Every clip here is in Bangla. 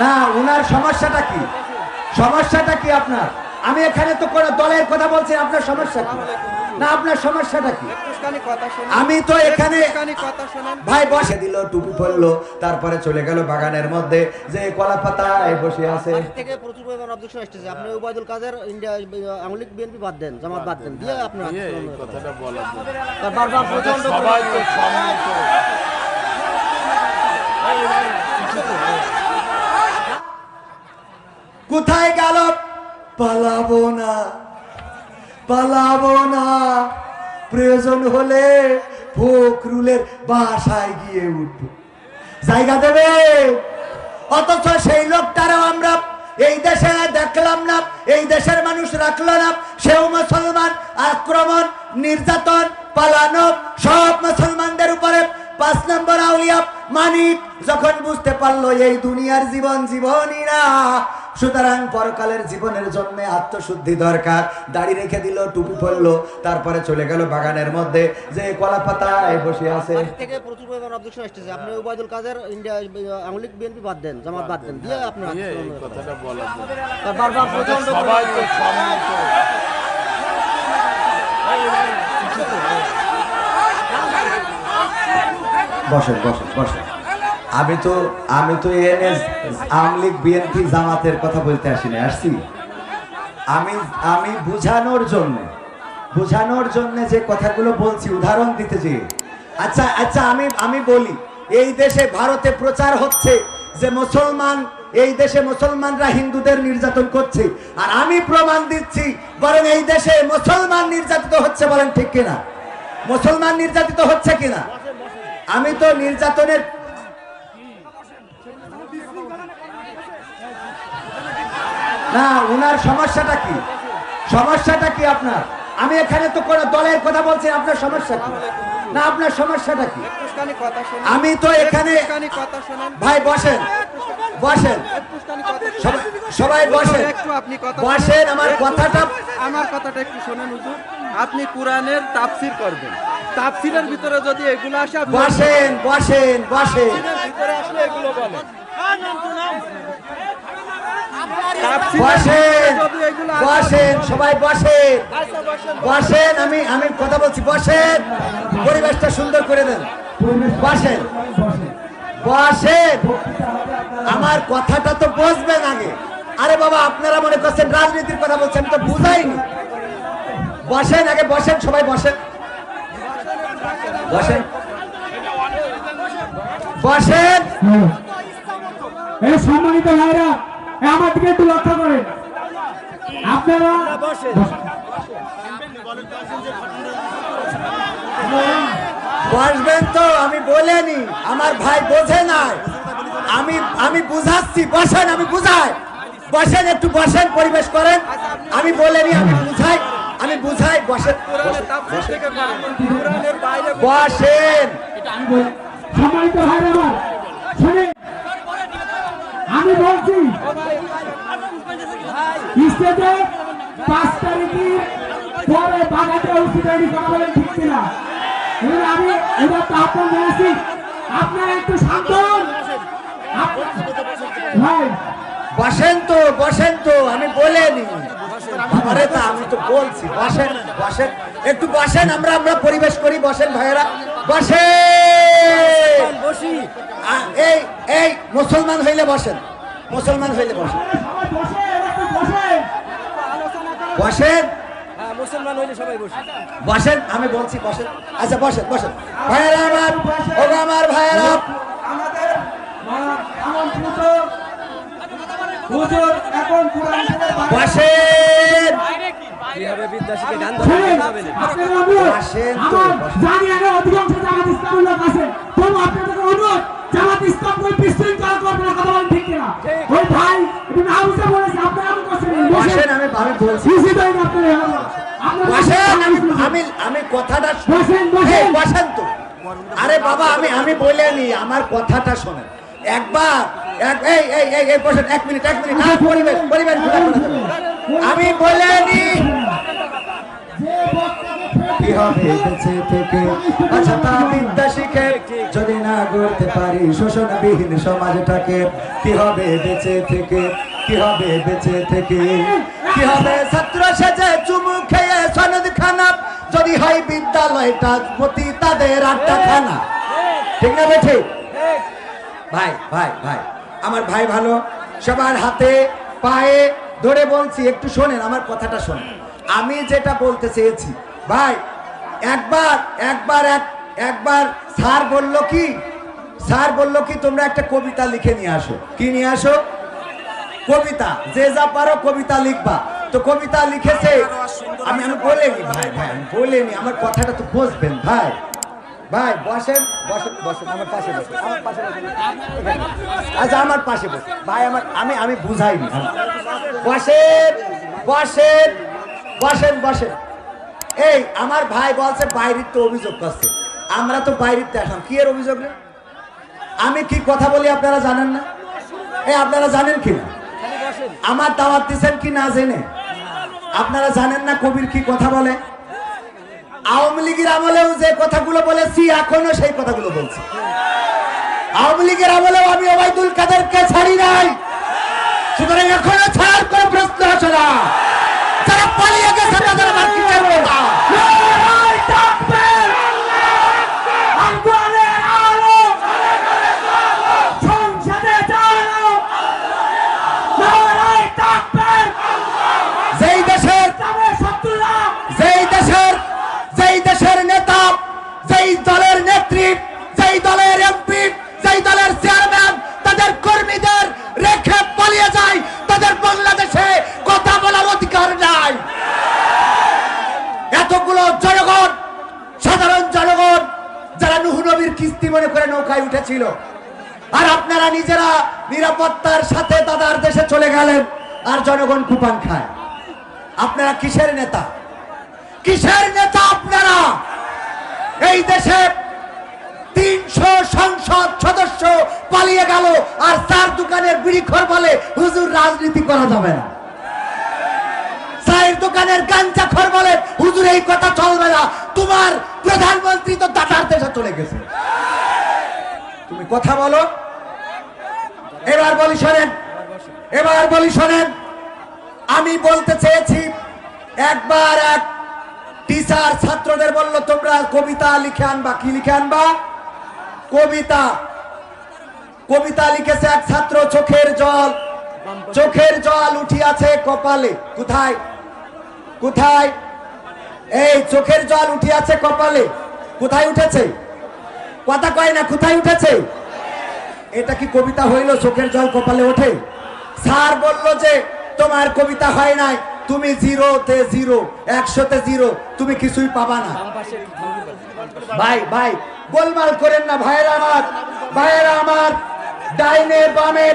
না উনার সমস্যাটা কি? সমস্যাটা কি আপনার? আমি এখানে তো কোনো দলের কথা বলছি আপনার সমস্যা কি? না আপনার সমস্যাটা কি? আমি তো এখানে ভাই বসে দিল টুপি পরলো তারপরে চলে গেল বাগানের মধ্যে যে কলা পাতায় বসে আছে। থেকে প্রচুর পরিমাণ অবজেকশন আসতেছে। আপনি উবায়দুল কাদের ইন্ডিয়া আওয়ামী লীগ বিএনপি বাদ দেন জামাত বাদ দেন। দিয়ে আপনার কথাটা। তার বারবার প্রচণ্ড সবাই তো সম্মিলিত কোথায় গেল? পালাবো না। পালাবো না। প্রয়োজন হলে ফখরুলের বাসায় গিয়ে উঠবো। জায়গা দেবে? অথচ সেই লোকটারও আমরা এই দেশে দেখলাম না, এই দেশের মানুষ রাখল না। সেও মুসলমান, আক্রমণ, নির্যাতন, পালানো, সব মুসলমানদের উপরে পাঁচ নম্বর আউলিয়া মানিক যখন বুঝতে পারল এই দুনিয়ার জীবন জীবনই না সুতরাং পরকালের জীবনের জন্য আত্মশুদ্ধি দরকার। দাড়ি রেখে দিল টুপি পরলো তারপরে চলে গেল বাগানের মধ্যে। যে কলা পাতায় বসে আছে। থেকে প্রচুর পরিমাণ অবজেকশন আসতেছে। আপনি কাদের ইন্ডিয়া আওয়ামী লীগ বিএনপি বাদ দেন জামাত বাদ দেন। দিয়ে আপনার এই কথাটা বলার বারবার প্রচণ্ড সবাই তো সম্মিলিত বসেন বসেন বসেন। আমি তো আমি তো এনে আওয়ামী লীগ, বিএনপি জামাতের কথা বলতে আসিনি, আসছি। আমি আমি বুঝানোর জন্য বুঝানোর জন্য যে কথাগুলো বলছি, উদাহরণ দিতে যে। আচ্ছা আচ্ছা আমি আমি বলি, এই দেশে ভারতে প্রচার হচ্ছে যে মুসলমান, এই দেশে মুসলমানরা হিন্দুদের নির্যাতন করছে। আর আমি প্রমাণ দিচ্ছি, বরং এই দেশে মুসলমান নির্যাতিত হচ্ছে বলেন ঠিক কিনা? মুসলমান নির্যাতিত হচ্ছে কিনা? আমি তো নির্যাতনের না উনার সমস্যাটা কি? সমস্যাটা কি আপনার? আমি এখানে তো কোনো দলের কথা বলছি আপনার সমস্যা কি? না আপনার সমস্যাটা কি? আমি তো এখানে ভাই বসেন বসেন। সবাই- বসেন। আপনি কথা বসেন আমার কথাটা আমার কথাটা একটু শোনেন হুজুর। আপনি কোরআনের তাফসির করবেন। তাফসিরের ভিতরে যদি এগুলো আসে বসেন বসেন বসেন। ভিতরে আসলে এগুলো বলেন। বসেন বসেন সবাই বসেন। আচ্ছা, বসেন। বসেন। আমি আমি কথা বলছি বসেন। পরিবেশটা সুন্দর করে দেন। বসেন। বসেন। আমার কথাটা তো বুঝবেন আগে। আরে বাবা আপনারা মনে করছেন রাজনীতির কথা বলছেন তো বুঝাইনি। বসেন আগে বসেন সবাই বসেন। বসেন। বসেন। এই সম্মানিত ভাইরা আমার দিকে একটু লক্ষ্য করেন। আপনারা বসবেন তো আমি বলেনি আমার ভাই বোঝে নাই। আমি আমি বুঝাচ্ছি বসেন আমি বুঝাই। বসেন একটু বসেন পরিবেশ করেন। আমি বলেনি আমি বুঝাই আমি বুঝাই বসেন। বসেন। সম্মানিত ভাইরা আমার শুনে আমি বলছি স্টেজে পাঁচ তারিখের পরে বাগাতে হয়নি কথা বলেন ঠিক কিনা। এবার আমি এবার তো আপনার বলেছি আপনারা একটু শান্ত ভাই বসেন তো বসেন তো আমি বলেনি। আরে তা আমি তো বলছি বসেন বসেন। একটু বসেন আমরা আমরা পরিবেশ করি বসেন ভাইয়েরা। বসেন! আ- এই এই মুসলমান হইলে বসেন। মুসলমান হইলে বসেন। বসেন? হ্যাঁ, মুসলমান হইলে সবাই বসে বসেন আমি বলছি বসেন। আচ্ছা বসেন বসেন। ভাইয়েরা আমার ও আমার ভাইয়েরা। বসেন। কীভাবে বিদ্যাসীকে গান। জানি আগে অধিকাংশ জামাত ইসলামের লোক আছে। আপনাদের ইসলাম ওই বিশৃঙ্খলা করবে না কথা বলেন ঠিক কিনা? ওই ভাই এটা হাউসে বলেছে আপনারা এমন করছেন বসেন। আমি আমি বলছি। সিসি আপনারা। আপনারা বসেন আমি আমি আমি কথাটা বসেন, বসেন। বসেন তো। আরে বাবা আমি আমি বলিনি আমার কথাটা শোনেন। একবার এক এই এই এই বসেন এক মিনিট এক মিনিট। আর পরিবেশ পরিবেশ আমি বক্তাকে ফেরত কি হবে বেঁচে থেকে? আচ্ছা তা বিদ্যা শিখে যদি না গড়তে পারি শোষণবিহীন সমাজটাকে, কি হবে বেঁচে থেকে? কি হবে বেঁচে থেকে? কি হবে? ছাত্র সেজে চুমু খেয়ে সনদ খানা। যদি হয় বিদ্যালয়টা প্রতি তাদের আড্ডা খানা ঠিক না বেঠে? ভাই ভাই ভাই, আমার ভাই ভালো, সবার হাতে পায়ে ধরে বলছি, একটু শোনেন, আমার কথাটা শোনেন। আমি যেটা বলতে চেয়েছি, ভাই একবার একবার, এক, একবার। স্যার বলল কি? স্যার বলল কি, তোমরা একটা কবিতা লিখে নিয়ে আসো। কি নিয়ে আসো? কবিতা। যে যা পারো কবিতা লিখবা। তো কবিতা লিখেছে আমি আমি বলিনি, ভাই ভাই, আমি বলিনি। আমার কথাটা তো বুঝবেন ভাই। ভাই, বসেন বসেন বসেন, আমার পাশে বসেন, আমার পাশে বসেন। আচ্ছা আমার পাশে বসেন। ভাই, আমার আমি আমি বুঝাইনি। বসেন বসেন বসেন বসেন। এই, আমার ভাই বলছে, বাইরের তো অভিযোগ করছে। আমরা তো বাইরের তো আসলাম কি এর অভিযোগ রে? আমি কি কথা বলি আপনারা জানেন না? এই, আপনারা জানেন কি না? আমার দাওয়াত দিচ্ছেন কি না জেনে? আপনারা জানেন না কবির কি কথা বলে? আওয়ামী লীগের আমলেও যে কথাগুলো বলেছি এখনও সেই কথাগুলো বলছি। আওয়ামী লীগের আমলেও আমি ওবায়দুল কাদেরকে ছাড়ি নাই। সুতরাং এখনও ছাড় করে প্রশ্ন আসে না যারা পালিয়ে গেছে তাদের আমার কি করব না নারায় তাকবীর! আগুনের আলো! সংসদে চালো! নারায় তাকবীর! যেই দেশের ইসলামের শত্রুরা যেই দেশের যেই দেশের নেতা যেই দলের নেত্রী যেই দলের এমপি যেই দলের চেয়ারম্যান তাদের কর্মীদের রেখে পালিয়ে যায় তাদের বাংলাদেশে কথা বলার অধিকার নাই এতগুলো জনগণ, সাধারণ জনগণ, যারা নুহ নবীর কিস্তি মনে করে নৌকায় উঠেছিল। আর আপনারা নিজেরা নিরাপত্তার সাথে দাদার দেশে চলে গেলেন আর জনগণ কুপান খায়। আপনারা কিসের নেতা? কিসের নেতা আপনারা? এই দেশে তিনশো সংসদ সদস্য পালিয়ে গেল আর চার দোকানের বিড়িখর বলে হুজুর রাজনীতি করা যাবে না। চায়ের দোকানের গাঞ্জা খর বলে হুজুর, এই কথা চলবে না। তোমার প্রধানমন্ত্রী তো দাদার দেশে চলে গেছে। তুমি কথা বলো। এবার বলি শোনেন, এবার বলি শোনেন, আমি বলতে চেয়েছি, একবার এক টিচার ছাত্রদের বলল, তোমরা কবিতা লিখে আনবা। কি লিখে আনবা? কবিতা। কবিতা লিখেছে এক ছাত্র, চোখের জল চোখের জল উঠিয়াছে কপালে। কোথায়? কোথায়? এই চোখের জল উঠিয়াছে কপালে। কোথায় উঠেছে? কথা কয় না, কোথায় উঠেছে? এটা কি কবিতা হইল চোখের জল কপালে ওঠে? স্যার বলল যে, তোমার কবিতা হয় নাই। তুমি জিরোতে জিরো, একশোতে জিরো। তুমি কিছুই পাবা না। ভাই ভাই, গোলমাল করেন না ভাইয়েরা আমার ভাইয়েরা আমার। ডাইনে বামে,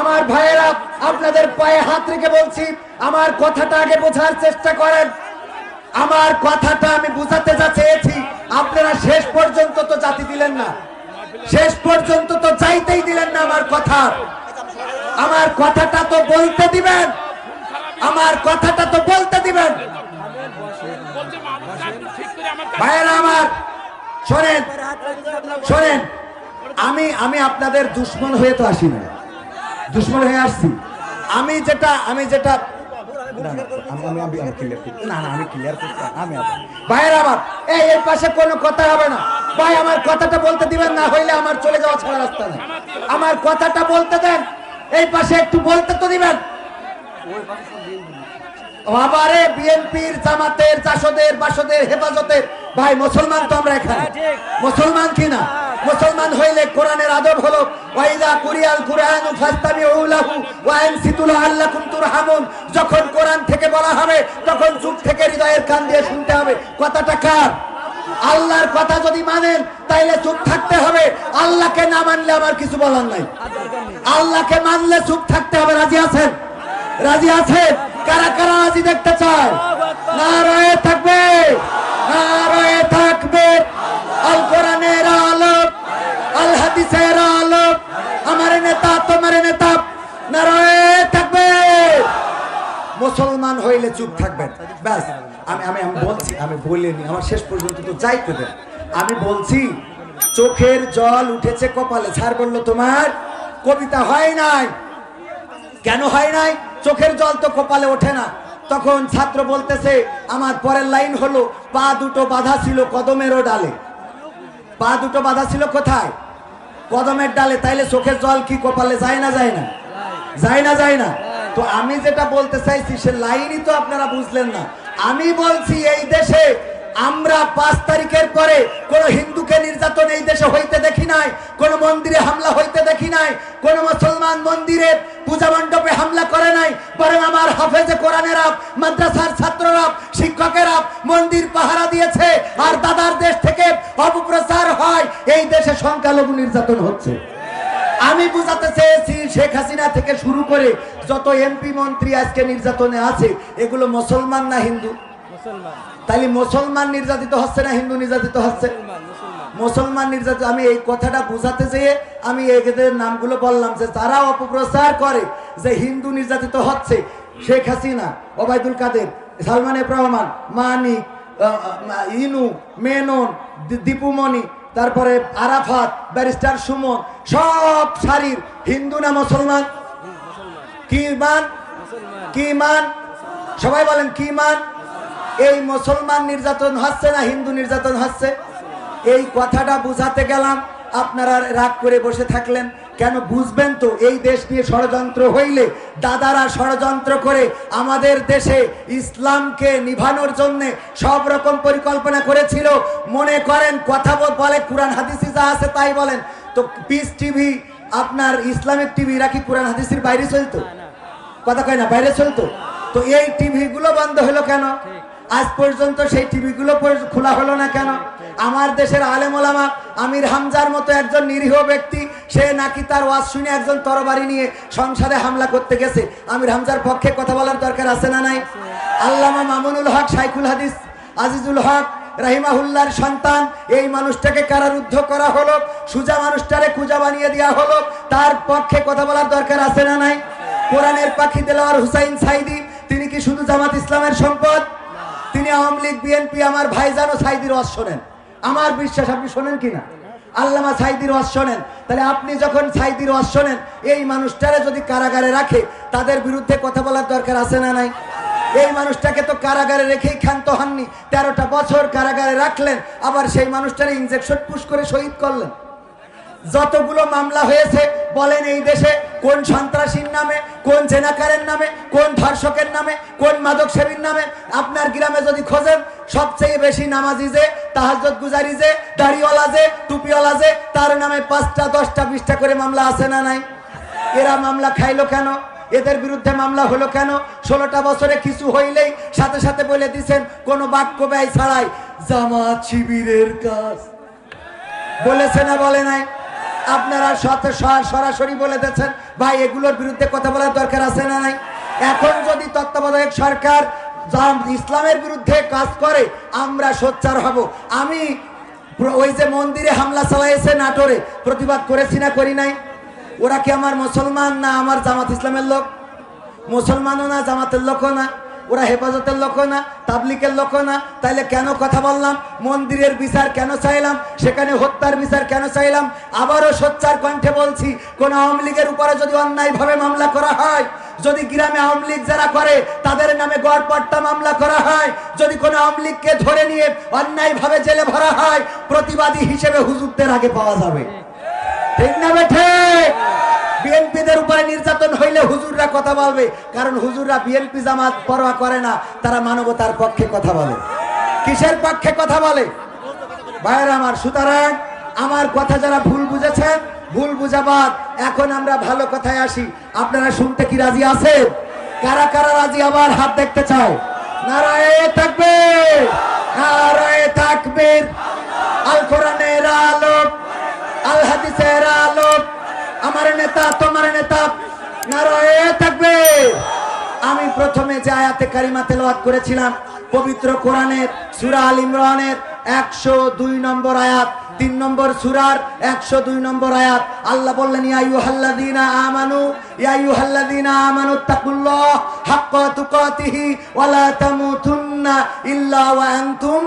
আমার ভাইয়েরা, আপনাদের পায়ে হাত রেখে বলছি আমার কথাটা আগে বোঝার চেষ্টা করেন। আমার কথাটা আমি বুঝাতে যা চেয়েছি, আপনারা শেষ পর্যন্ত তো জাতি দিলেন না। শেষ পর্যন্ত তো চাইতেই দিলেন না আমার কথা। আমার কথাটা তো বলতে দিবেন। আমার কথাটা তো বলতে দিবেন। ভাইয়েরা আমার, শোনেন শোনেন, আমি আমি আপনাদের দুশ্মন হয়ে তো আসি না। দুশ্মন হয়ে আসছি। আমি যেটা আমি যেটা না, আমি- আমি- আমি- clear করছি। না, না, আমি না, আমি আবার- ভাইয়েরা আমার এই এর পাশে কোনো কথা হবে না। ভাই আমার কথাটা বলতে দিবেন না হইলে আমার চলে যাওয়া ছাড়া রাস্তা নেই। আমার কথাটা বলতে দেন এই পাশে একটু বলতে তো দিবেন। আবারে বিএনপির জামাতের চাষদের বাসদের হেফাজতের। ভাই মুসলমান তো আমরা এখানে। মুসলমান কি না? মুসলমান হইলে কোরআনের আদব হলো, ওয়াইদা কুরিয়াল কুরআনু ফাস্তামিউ লাহু ওয়া আনসিতু লাআল্লাকুম তুরহামুন। যখন কোরআন থেকে বলা হবে, তখন চুপ থেকে হৃদয়ের কান দিয়ে শুনতে হবে। কথাটা কার? আল্লাহর কথা যদি মানেন, তাইলে চুপ থাকতে হবে। আল্লাহকে না মানলে আমার কিছু বলার নাই। আল্লাহকে মানলে চুপ থাকতে হবে। রাজি আছেন? রাজি আছেন? কারা কারা রাজি দেখতে চায়? না রয়ে থাকবে। না রয়ে থাকবে। আল কোরআনের আল নেতা, তোমার নেতা না রয়ে থাকবে। মুসলমান হইলে চুপ থাকবেন। ব্যাস, আমি আমি আমি বলছি, আমি বলিনি, আমার শেষ পর্যন্ত তো যাইতে দেন। আমি বলছি, চোখের জল উঠেছে কপালে ছাড় বলল, তোমার কবিতা হয় নাই। কেন হয় নাই? চোখের জল তো কপালে ওঠে না। তখন ছাত্র বলতেছে, আমার পরের লাইন হলো, পা দুটো বাধা ছিল কদমেরও ডালে। পা দুটো বাধা ছিল কোথায়? কদমের ডালে তাইলে চোখের জল কি কপালে যায় না যায় না? যায় না যায় না? তো আমি যেটা বলতে চাইছি, সে লাইনই তো আপনারা বুঝলেন না। আমি বলছি এই দেশে আমরা পাঁচ তারিখের পরে কোন হিন্দুকে নির্যাতন এই দেশে হইতে দেখি নাই, কোন মন্দিরে হামলা হইতে দেখি নাই, কোন মুসলমান মন্দিরে পূজা মণ্ডপে হামলা করে নাই, বরং আমার হাফেজে কোরআনেরা মাদ্রাসার ছাত্ররা শিক্ষকেরা মন্দির পাহারা দিয়েছে, আর দাদার দেশ থেকে অপপ্রচার হয়, এই দেশে সংখ্যালঘু নির্যাতন হচ্ছে। আমি বুঝাতে চেয়েছি, শেখ হাসিনা থেকে শুরু করে যত এমপি মন্ত্রী আজকে নির্যাতনে আছে, এগুলো মুসলমান না হিন্দু? তাইলে মুসলমান নির্যাতিত হচ্ছে না হিন্দু নির্যাতিত হচ্ছে? মুসলমান নির্যাতিত আমি এই কথাটা বুঝাতে যেয়ে আমি এদের নামগুলো বললাম যে তারা অপপ্রচার করে যে হিন্দু নির্যাতিত হচ্ছে শেখ হাসিনা ওবায়দুল কাদের সালমান এফ রহমান মানিক ইনু মেনন দীপুমণি তারপরে আরাফাত ব্যারিস্টার সুমন সব সারির হিন্দু না মুসলমান? কি মান? কি মান? সবাই বলেন কি মান? এই মুসলমান নির্যাতন হচ্ছে না, হিন্দু নির্যাতন হচ্ছে? এই কথাটা বুঝাতে গেলাম, আপনারা রাগ করে বসে থাকলেন। কেন বুঝবেন তো, এই দেশ নিয়ে ষড়যন্ত্র হইলে, দাদারা ষড়যন্ত্র করে আমাদের দেশে ইসলামকে নিভানোর জন্য সব রকম পরিকল্পনা করেছিল। মনে করেন, কথা বল- কোরআন হাদিসি যা আছে তাই বলেন। তো পিস টিভি আপনার ইসলামিক টিভি রাখি কোরআন হাদিসের বাইরে চলতো? কথা কয় না, বাইরে চলতো? তো এই টিভিগুলো বন্ধ হলো কেন? আজ পর্যন্ত সেই টিভিগুলো খোলা হলো না কেন? আমার দেশের আলেম ওলামা আমির হামজার মতো একজন নিরীহ ব্যক্তি, সে নাকি তার ওয়াজ শুনে একজন তরবারি নিয়ে সংসারে হামলা করতে গেছে। আমির হামজার পক্ষে কথা বলার দরকার আছে না নাই? আল্লামা মামুনুল হক সাইকুল হাদিস, আজিজুল হক রাহিমাহুল্লার সন্তান, এই মানুষটাকে কারারুদ্ধ করা হলো, সুজা মানুষটারে কুজা বানিয়ে দেওয়া হলো, তার পক্ষে কথা বলার দরকার আছে না নাই? কোরআনের পাখি দেলোয়ার হুসাইন সাইদি, তিনি কি শুধু জামাত ইসলামের সম্পদ? তিনি আওয়ামী লীগ, বিএনপি, আমার ভাইজান ও সাইদির ওয়াজ শোনেন। আমার বিশ্বাস আপনি শোনেন কিনা আল্লামা সাইদির ওয়াজ শোনেন। তাহলে আপনি যখন সাইদির ওয়াজ শোনেন, এই মানুষটারে যদি কারাগারে রাখে, তাদের বিরুদ্ধে কথা বলার দরকার আছে না নাই? এই মানুষটাকে তো কারাগারে রেখেই ক্ষান্ত হননি। তেরোটা বছর কারাগারে রাখলেন, আবার সেই মানুষটারে ইনজেকশন পুশ করে শহীদ করলেন। যতগুলো মামলা হয়েছে, বলেন এই দেশে কোন সন্ত্রাসীর নামে, কোন জেনাকারের নামে, কোন ধর্ষকের নামে, কোন মাদক সেবীর নামে, আপনার গ্রামে যদি খোঁজেন, সবচেয়ে বেশি নামাজি যে তাহাজত গুজারি যে, দাড়িওয়ালা যে, টুপিওয়ালা যে, তার নামে পাঁচটা, দশটা, বিশটা করে মামলা আছে না নাই? এরা মামলা খাইলো কেন? এদের বিরুদ্ধে মামলা হলো কেন? ষোলোটা বছরে কিছু হইলেই সাথে সাথে বলে দিছেন, কোনো বাক্য ব্যয় ছাড়াই জামাত শিবিরের কাজ। বলেছে না বলে নাই? আপনারা সরাসরি বলে দিচ্ছেন ভাই, এগুলোর বিরুদ্ধে কথা বলার দরকার আছে না নাই? এখন যদি তত্ত্বাবধায়ক সরকার ইসলামের বিরুদ্ধে কাজ করে, আমরা সোচ্চার হব। আমি ওই যে মন্দিরে হামলা চালাইছে নাটোরে, প্রতিবাদ করেছি না করি নাই? ওরা কি আমার মুসলমান না আমার জামাত ইসলামের লোক? মুসলমানও না, জামাতের লোকও না? ওরা হেফাজতের লোক না, তাবলিকের লক্ষ্য না। তাইলে কেন কথা বললাম? মন্দিরের বিচার কেন চাইলাম? সেখানে হত্যার বিচার কেন চাইলাম? আবারও সোচ্চার কণ্ঠে বলছি, কোন আওয়ামী লীগের উপরে যদি অন্যায়ভাবে মামলা করা হয়, যদি গ্রামে আওয়ামী লীগ যারা করে, তাদের নামে গড়পট্টা মামলা করা হয়, যদি কোনো আওয়ামী লীগকে ধরে নিয়ে অন্যায়ভাবে জেলে ভরা হয়, প্রতিবাদী হিসেবে হুজুরদের আগে পাওয়া যাবে। ঠিক না বেঠে? বিএনপিদের উপরে নির্যাতন হইলে হুজুররা কথা বলবে, কারণ হুজুররা বিএনপি জামাত পরোয়া করে না, তারা মানবতার পক্ষে কথা বলে। কিসের পক্ষে কথা বলে? ভাইয়ের আমার, সুতরাং আমার কথা যারা ভুল বুঝেছেন ভুল বুঝাবাদ এখন আমরা ভালো কথায় আসি। আপনারা শুনতে কি রাজি আছেন? কারা কারা রাজি আবার হাত দেখতে চায় নারায়ে থাকবে নারায়ে থাকবে আল কোরআনের আলোক আল হাদিসের আলোক আমার নেতা, তোমার নেতা নারায়ে থাকবে। আমি প্রথমে যে আয়াতে কারিমা তেলাওয়াত করেছিলাম, পবিত্র কোরআনের, সূরা আল ইমরানের একশো দুই নম্বর আয়াত, তিন নম্বর সুরার একশো দুই নম্বর আয়াত। আল্লাহ বললেন ইয়াইউ হাল্লাদিনা আমানু ইয়াইউ হাল্লাদিনা আমানু তাকুল্লাহ হাক্কা তুকাতিহি ওয়ালা তামুতুন্না ইল্লা ওয়া আনতুম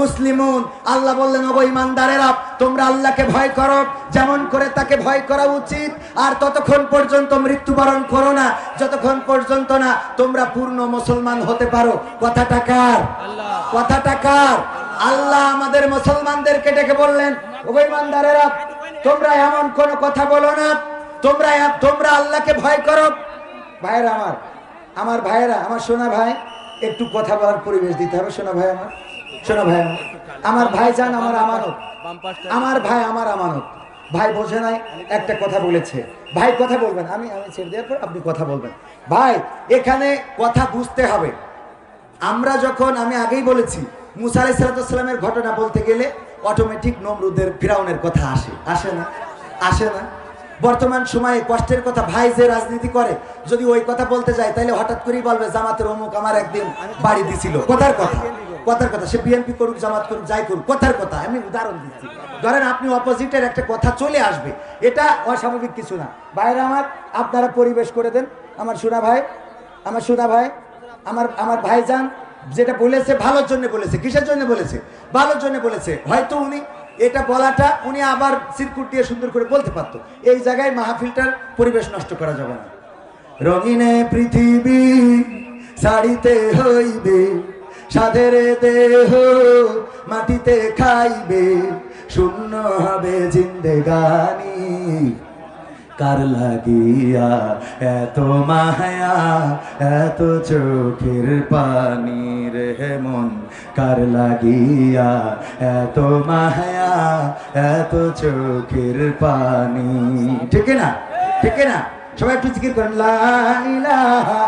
মুসলিমুন। আল্লাহ বললেন ওগো ইমানদারেরা তোমরা আল্লাহকে ভয় করো। যেমন করে তাকে ভয় করা উচিত আর ততক্ষণ পর্যন্ত মৃত্যুবরণ করো না। যতক্ষণ পর্যন্ত না তোমরা পূর্ণ মুসলমান হতে পারো। কথাটা কার? কথাটা কার? আল্লাহ আমাদের মুসলমানদেরকে ডেকে বললেন ওগো ইমানদারেরা তোমরা এমন কোন কথা বলো না। তোমরা তোমরা আল্লাহকে ভয় করো। ভাইয়েরা আমার আমার ভাইয়েরা আমার সোনা ভাই একটু কথা বলার পরিবেশ দিতে হবে সোনা ভাই আমার। শোনো ভাই আমার। ভাই যান আমার আমানত। আমার ভাই আমার আমানত। ভাই বোঝে নাই, একটা কথা বলেছে। ভাই কথা বলবেন, আমি আমি ছেড়ে দেওয়ার পর আপনি কথা বলবেন। ভাই, এখানে কথা বুঝতে হবে। আমরা যখন, আমি আগেই বলেছি, মুসা আলাই সালাতামের ঘটনা বলতে গেলে অটোমেটিক নমরুদের ফিরাউনের কথা আসে। আসে না? আসে না? বর্তমান সময়ে কষ্টের কথা, ভাই যে রাজনীতি করে, যদি ওই কথা বলতে যায় তাহলে হঠাৎ করেই বলবে, জামাতের অমুক আমার একদিন বাড়ি দিছিল। কথার কথা। কথার কথা, সে বিএনপি করুক, জামাত করুক, যাই করুক, কথার কথা, আমি উদাহরণ দিচ্ছি। ধরেন আপনি অপোজিটের একটা কথা চলে আসবে, এটা অস্বাভাবিক কিছু না। বাইরে আমার, আপনারা পরিবেশ করে দেন। আমার সোনা ভাই, আমার সোনা ভাই, আমার আমার ভাইজান, যেটা বলেছে, ভালোর জন্য বলেছে, কিসের জন্য বলেছে? ভালোর জন্য বলেছে। হয়তো উনি এটা বলাটা, উনি আবার সিরকুট দিয়ে সুন্দর করে বলতে পারতো। এই জায়গায় মাহফিলটার পরিবেশ নষ্ট করা যাবে না। রঙিনে পৃথিবী, শাড়িতে হইবে। সাধের দেহ মাটিতে খাইবে, শূন্য হবে জিন্দেগানি। কার লাগিয়া এত মায়া, এত চোখের পানি রে মন কার লাগিয়া এত মায়া, এত চোখের পানি? ঠিক না ঠিক না সবাই একটু জিকির করেন, লা ইলাহা